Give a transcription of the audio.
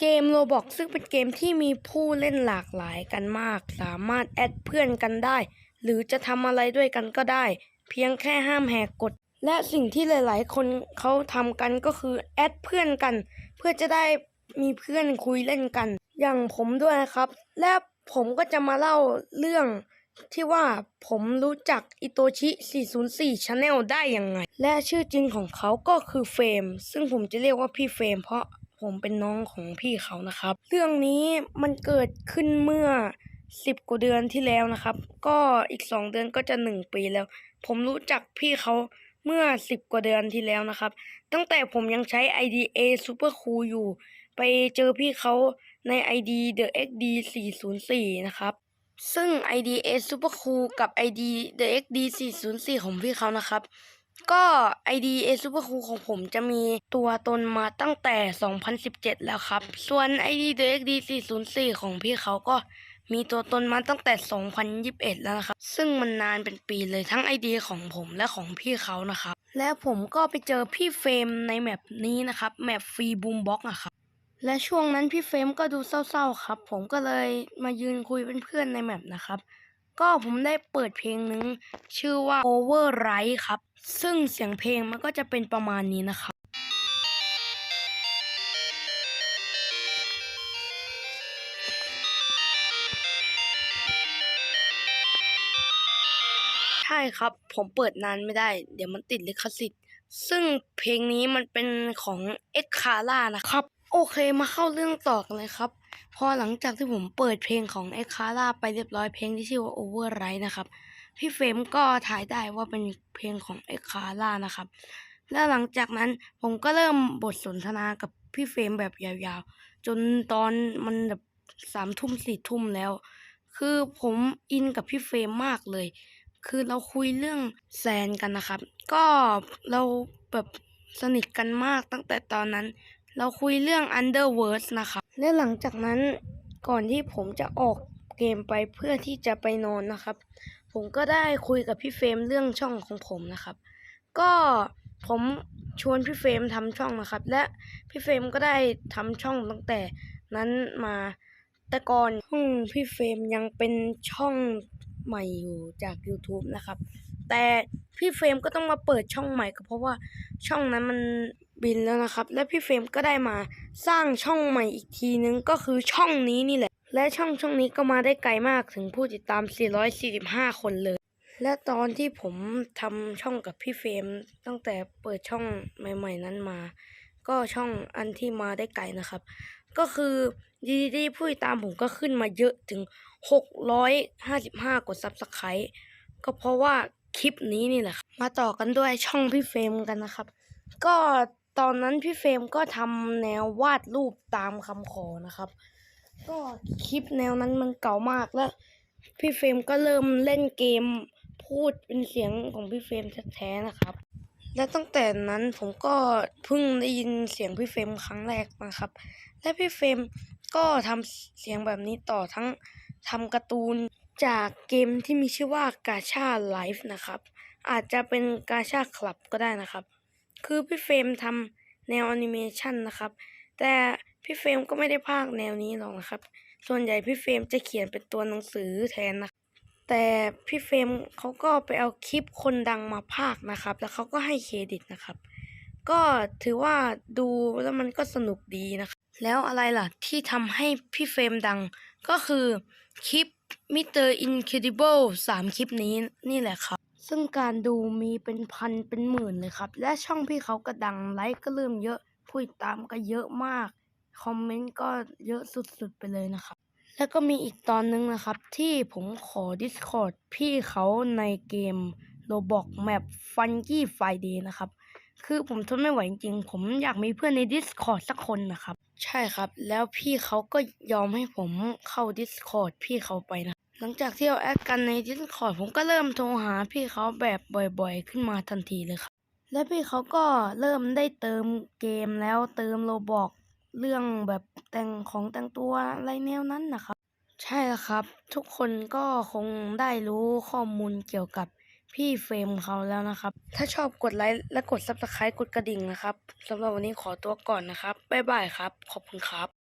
เกมโ o บอกซึ่งเป็นเกมที่มีผู้เล่นหลากหลายกันมาก สามารถแอดเพื่อนกันได้ หรือจะทำอะไรด้วยกันก็ได้ เพียงแค่ห้ามแหกกฎ และสิ่งที่หลาย ๆ คนเขาทำกันก็คือแอดเพื่อนกัน เพื่อจะได้มีเพื่อนคุยเล่นกัน อย่างผมด้วยครับ และผมก็จะมาเล่าเรื่องที่ว่าผมรู้จักอิโตชิ 404 Channel ได้ยังไง และชื่อจริงของเขาก็คือเฟรมซึ่งผมจะเรียกว่าพี่เฟรมเพราะ ผมเป็นน้องของพี่เขานะครับ เรื่องนี้มันเกิดขึ้นเมื่อ10กว่าเดือนที่แล้วนะครับ ก็อีก2เดือนก็จะ1ปีแล้ว ผมรู้จักพี่เขาเมื่อ10กว่าเดือนที่แล้วนะครับ ตั้งแต่ผมยังใช้ IDA Super Cool อยู่ ไปเจอพี่เขาใน ID The XD 404นะครับ ซึ่ง ID A Super Cool กับ ID The XD 404ของพี่เขานะครับ ก็ ID A Super Cool ของผมจะมีตัวตนมาตั้งแต่ 2017 แล้วครับ ส่วน ID The XD 404 ของพี่เขาก็มีตัวตนมาตั้งแต่ 2021 แล้วนะครับ ซึ่งมันนานเป็นปีเลยทั้ง ID ของผมและของพี่เขานะครับ และผมก็ไปเจอพี่เฟรมในแมปนี้นะครับ แมปฟรีบูมบ็อกอะครับ และช่วงนั้นพี่เฟรมก็ดูเศร้าๆครับ ผมก็เลยมายืนคุยเป็นเพื่อนในแมปนะครับ ก็ผมได้เปิดเพลงหนึ่งชื่อว่า Override ครับ ซึ่งเสียงเพลงมันก็จะเป็นประมาณนี้นะครับใช่ครับ ผมเปิดนานไม่ได้ เดี๋ยวมันติดลิขสิทธิ์ ซึ่งเพลงนี้มันเป็นของเอ็กคาร่านะครับ โอเคมาเข้าเรื่องต่อกันเลยครับ พอหลังจากที่ผมเปิดเพลงของเอ็กคาร่าไปเรียบร้อยเพลงที่ชื่อว่า Override นะครับ พี่เฟรมก็ถ่ายได้ว่าเป็นเพลงของเอ็กคาร่านะครับ แล้วหลังจากนั้นผมก็เริ่มบทสนทนากับพี่เฟรมแบบยาวๆ จนตอนมันแบบสามทุ่มสี่ทุ่มแล้ว คือผมอินกับพี่เฟรมมากเลย คือเราคุยเรื่องแซนกันนะครับ ก็เราแบบสนิทกันมากตั้งแต่ตอนนั้น เราคุยเรื่อง Underworld นะครับและหลังจากนั้นก่อนที่ผมจะออกเกมไปเพื่อที่จะไปนอนนะครับ ผมก็ได้คุยกับพี่เฟรมเรื่องช่องของผมนะครับ ก็ผมชวนพี่เฟรมทำช่องนะครับ และพี่เฟรมก็ได้ทำช่องตั้งแต่นั้นมาแต่ก่อนช่องพี่เฟรมยังเป็นช่องใหม่อยู่จาก YouTube นะครับ แต่พี่เฟรมก็ต้องมาเปิดช่องใหม่ก็เพราะว่าช่องนั้นมัน บินแล้วนะครับ และพี่เฟรมก็ได้มาสร้างช่องใหม่อีกทีนึงก็คือช่องนี้นี่แหละ และช่องช่องนี้ก็มาได้ไกลมากถึงผู้ติดตาม 445 คนเลย และตอนที่ผมทำช่องกับพี่เฟรมตั้งแต่เปิดช่องใหม่ ๆ นั้นมา ก็ช่องอันที่มาได้ไกลนะครับ ก็คือดีดีผู้ติดตามผมก็ขึ้นมาเยอะถึง 655 กด Subscribe ก็เพราะว่าคลิปนี้นี่แหละมาต่อกันด้วยช่องพี่เฟรมกันนะครับ ก็ ตอนนั้นพี่เฟรมก็ทำแนววาดรูปตามคำขอนะครับ ก็คลิปแนวนั้นมันเก่ามากแล้ว พี่เฟรมก็เริ่มเล่นเกมพูดเป็นเสียงของพี่เฟรมแท้ๆนะครับ และตั้งแต่นั้นผมก็เพิ่งได้ยินเสียงพี่เฟรมครั้งแรกนะครับ และพี่เฟรมก็ทำเสียงแบบนี้ต่อทั้งทำการ์ตูนจากเกมที่มีชื่อว่ากาชาไลฟ์นะครับ อาจจะเป็นกาชาคลับก็ได้นะครับ คือพี่เฟรมทำแนวแอนิเมชันนะครับ แต่พี่เฟรมก็ไม่ได้พากย์แนวนี้หรอกนะครับ ส่วนใหญ่พี่เฟรมจะเขียนเป็นตัวหนังสือแทนนะ แต่พี่เฟรมเขาก็ไปเอาคลิปคนดังมาพากย์นะครับ แล้วเขาก็ให้เครดิตนะครับ ก็ถือว่าดูแล้วมันก็สนุกดีนะครับ แล้วอะไรล่ะที่ทำให้พี่เฟรมดังก็คือคลิป Mr. Incredible สามคลิปนี้นี่แหละครับ ซึ่งการดูมีเป็นพันเป็นหมื่นเลยครับ และช่องพี่เขาก็ดังไลค์ก็เริ่มเยอะผู้ติดตามก็เยอะมาก คอมเมนต์ก็เยอะสุดๆไปเลยนะครับ แล้วก็มีอีกตอนนึงนะครับ ที่ผมขอ Discord พี่เขาในเกม Roblox Map Funky Friday นะครับ คือผมทนไม่ไหวจริงๆ ผมอยากมีเพื่อนใน Discord สักคนนะครับ ใช่ครับ แล้วพี่เขาก็ยอมให้ผมเข้า Discord พี่เขาไปนะ หลังจากที่เราแอดกันใน Discord ผมก็เริ่มโทรหาพี่เขาแบบบ่อยๆ ขึ้นมาทันทีเลยครับ และพี่เขาก็เริ่มได้เติมเกมแล้วเติมโลบอกเรื่องแบบแต่งของแต่งตัวอะไรแนวนั้นนะครับ ใช่แล้วครับ ทุกคนก็คงได้รู้ข้อมูลเกี่ยวกับพี่เฟรมเขาแล้วนะครับ ถ้าชอบกดไลค์และกด Subscribe กดกระดิ่งนะครับสำหรับวันนี้ขอตัวก่อนนะครับ บ๊ายบายครับ ขอบคุณครับ